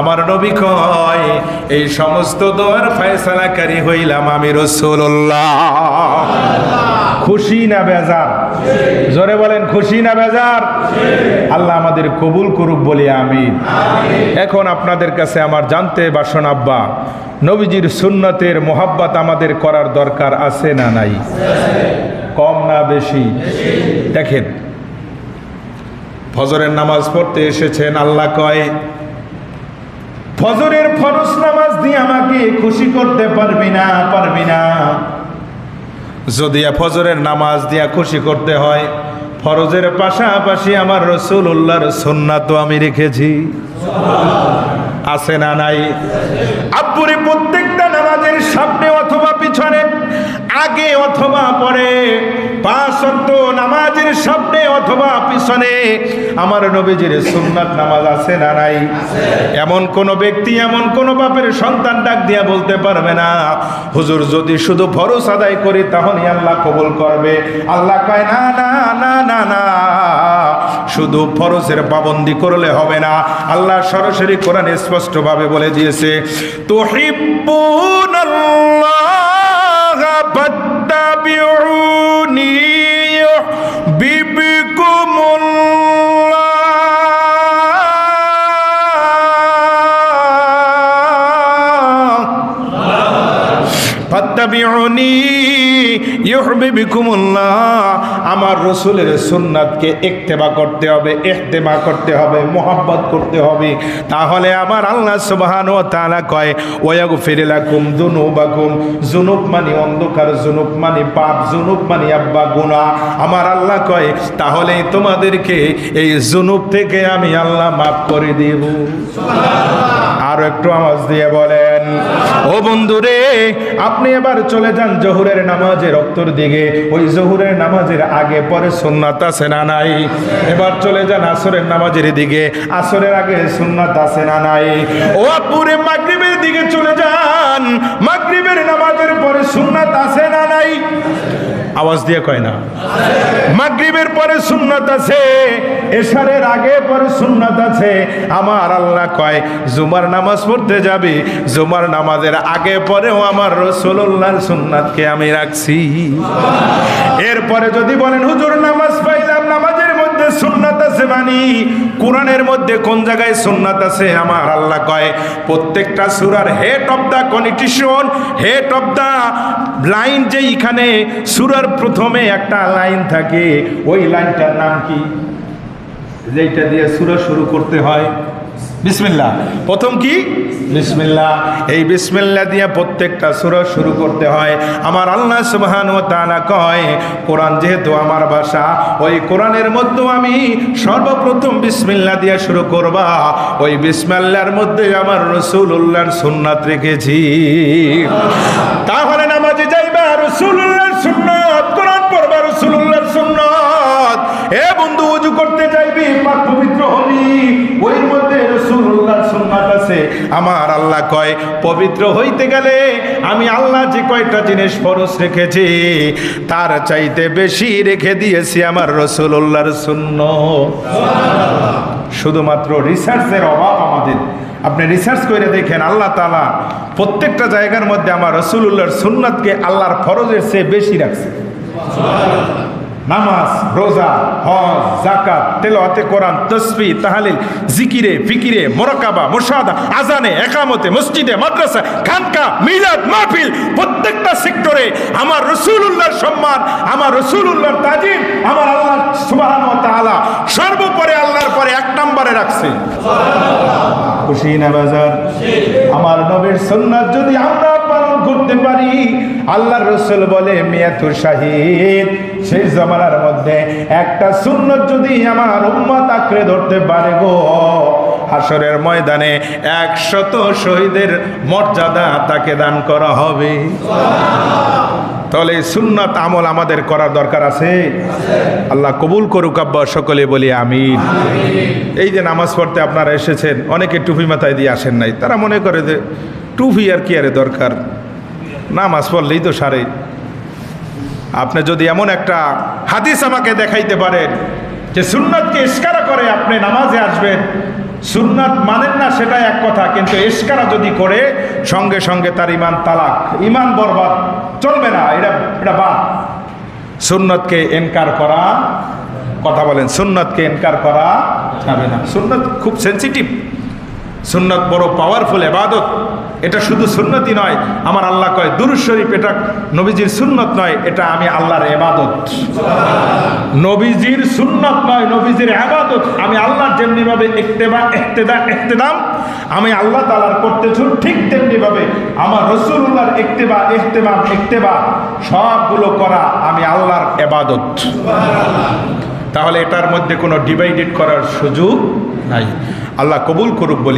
আমার নবী কয়, এই সমস্ত দোয়ার ফয়সালাকারী হইলাম আমি রসুল্লাহ খুশি না বেজার? জোরে বলেন, খুশি না বেজার? আল্লাহ আমাদের কবুল করুক বলি আমি এখন আপনাদের কাছে আমার জানতে বাসন, আব্বা, নবীজির সুন্নতের মোহাব্বত আমাদের করার দরকার আছে না নাই? কম না বেশি? দেখেন, ফজরের নামাজ পড়তে এসেছেন, আল্লাহ কয় ফজরের ফরজ নামাজ দিয়ে আমাকে খুশি করতে পারবি না পারবি না। যদি ফজরের নামাজ দিয়া খুশি করতে হয়, ফরজের পাশাপাশি আমার রসুল উল্লাহর সন্না তো আমি রেখেছি। আছে না নাই? আব্বুরে, প্রত্যেকটা নামাজের সামনে অথবা পিছনে, আগে অথবা পরে নামাজের সামনে অথবা পিছনে আমার নবীজির সুন্নাত নামাজ আছে না নাই? এমন কোন ব্যক্তি, এমন কোন বাপের সন্তান ডাক দিয়া বলতে পারবে না। হুজুর, যদি শুধু ফরজ আদায় করি, তাহলে আল্লাহ কবুল করবে। আল্লাহ কয়, না না না না না। শুধু ফরজের পাবন্দি করলে হবে না। আল্লাহ সরাসরি কোরআন স্পষ্টভাবে বলে দিয়েছে তো তুহিব্বুনাল্লাহ ইউহবিবিকুমুল্লাহ। আমার রসুলের সুন্নাতকে ইক্তেবা করতে হবে ইহতেমা করতে হবে মোহাব্বত করতে হবে। তাহলে আমার আল্লাহ সুবহান ও তাআলা কয় ওয়াগফির লাকুম যুনুবাকুম। যুনুব মানে অন্ধকার যুনুব মানে পাপ যুনুব মানে আব্বা গুনাহ। আমার আল্লাহ কয় তাহলেই তোমাদেরকে এই যুনুব থেকে আমি আল্লাহ মাফ করে দেব। আরও একটু আওয়াজ দিয়ে বলেন। ও বন্ধুরে, আপনি এবার চলে যান জহুরের নামাজের রক্তর দিকে। ওই জহুরের নামাজের আগে পরে সুন্নাত আছে না নাই? এবার চলে যান আসরের নামাজের দিকে। আসরের আগে সুন্নাত আছে না নাই? ও পুরে মাগরিবের দিকে চলে যান। মাগরিবের নামাজের পরে সুন্নাত আছে না নাই? আওয়াজ দিয়ে কয় না। মাগরিবের পরে সুন্নাত আছে, এশারের আগে পরে সুন্নাত আছে। আমার আল্লাহ কয়, জুমার নামাজ পড়তে যাবে, জুমার নামাজের আগে পরেও আমার রসুল্লাহর সুন্নাতকে আমি রাখছি। এরপরে যদি বলেন, হুজুর, নামাজ পাইলাম নামাজের মধ্যে সুন্নাত আছে মানি কোরআনের মধ্যে কোন জায়গায় সুন্নাত আছে? আমার আল্লাহ কয়, প্রত্যেকটা সুরার head of the condition head of the line যে এখানে সুরার প্রথমে একটা লাইন থাকে, ওই লাইনটার নাম কি? যেটা দিয়ে সুরা শুরু করতে হয়। বিসমিল্লাহ। প্রথম কি? বিসমিল্লাহ। এই বিসমিল্লাহ দিয়ে প্রত্যেকটা সূরা শুরু করতে হয়। আমার আল্লাহ সুবহান ও তাআলা কয় কোরআন যেহেতু আমার ভাষা ওই কোরআনের মধ্যে আমি সর্বপ্রথম বিসমিল্লাহ দিয়ে শুরু করবা। ওই বিসমিল্লাহর মধ্যে আমার রাসূলুল্লাহর সুন্নাত রেখেছি। তাহলে নামাজে যাইবা রাসূলুল্লাহর সুন্নাত আমার আল্লাহ কয়, পবিত্র হইতে গেলে আমি আল্লাহ যে কয়টা জিনিস ফরজ রেখেছি, তার চাইতে বেশি রেখে দিয়েছি আমার রাসূলুল্লাহর সুন্নাত। শুধুমাত্র রিসার্চের অভাব আমাদের। আপনি রিসার্চ করে দেখেন, আল্লাহ তালা প্রত্যেকটা জায়গার মধ্যে আমার রসুল্লাহর সুন্নাতকে আল্লাহর ফরজের চেয়ে বেশি রাখছে। নামাজ, রোজা, হজ জাকাত তেলাওয়াতে কোরআন তসবি তাহালিল, জিকিরে, ফিকিরে, মোরাকাবা মুশাহাদা আজানে একামতে, মসজিদে মাদ্রাসা খানকা, মিলাদ, মাহফিল, প্রত্যেকটা সেক্টরে আমার রসুলুল্লাহর সম্মান, আমার রসুলুল্লাহর তাজিম, আমার আল্লাহ সুবহান তাআলা সর্বোপরি আল্লাহর পরে এক নম্বরে রাখছে। খুশি না বাজার আমার নবীর সুন্নাত যদি আমরা পালন করতে পারি, আল্লাহর রসুল বলে, মিয়াতুর শাহিদ। সেই জমানার মধ্যে একটা সুন্নত যদি আমার উম্মত আঁকড়ে ধরতে পারে গো হাসরের ময়দানে একশত শহীদের মর্যাদা তাকে দান করা হবে। তাহলে সুন্নাত আমল আমাদের করার দরকার আছে? আল্লাহ কবুল করুক আব্বা, সকলে বলি আমি এই যে নামাজ পড়তে আপনারা এসেছেন, অনেকে টুপি মাথায় দিয়ে আসেন নাই, তারা মনে করে যে টুপি আর কি আরে দরকার? নামাজ পড়লেই তো সারে। আপনি যদি এমন একটা হাদিস আমাকে দেখাইতে পারেন যে সুন্নাতকে ইস্কারা করে আপনি নামাজে আসবেন, সুন্নাত মানেন না সেটা এক কথা, কিন্তু ইস্কারা যদি করে, সঙ্গে সঙ্গে তার ইমান তালাক ইমান বরবাদ, চলবে না, এটা এটা বাদ। সুন্নতকে এনকার করা, কথা বলেন, সুন্নতকে এনকার করা যাবে না। সুন্নত খুব সেন্সিটিভ সুন্নত বড় পাওয়ারফুল এবাদত এটা শুধু সুন্নতি নয়, আমার আল্লাহ কয় দুরুজ শরীফ, এটা নবীজির সুন্নত নয়, এটা আমি আল্লাহর এবাদত নবীজির সুন্নত নয়, নবীজির আবাদত আমি আল্লাহর যেমনিভাবে ইক্তেবা, ইক্তেদা, ইক্তেদাম, আমি আল্লাহ তালার করতেছি ঠিক তেমনিভাবে আমার রসুল্লাহর ইক্তেবা ইক্তেবাম ইক্তেবা, সবগুলো করা আমি আল্লাহর এবাদত তাহলে এটার মধ্যে কোনো ডিভাইডেড করার সুযোগ নাই। আল্লাহ কবুল করুক বলি।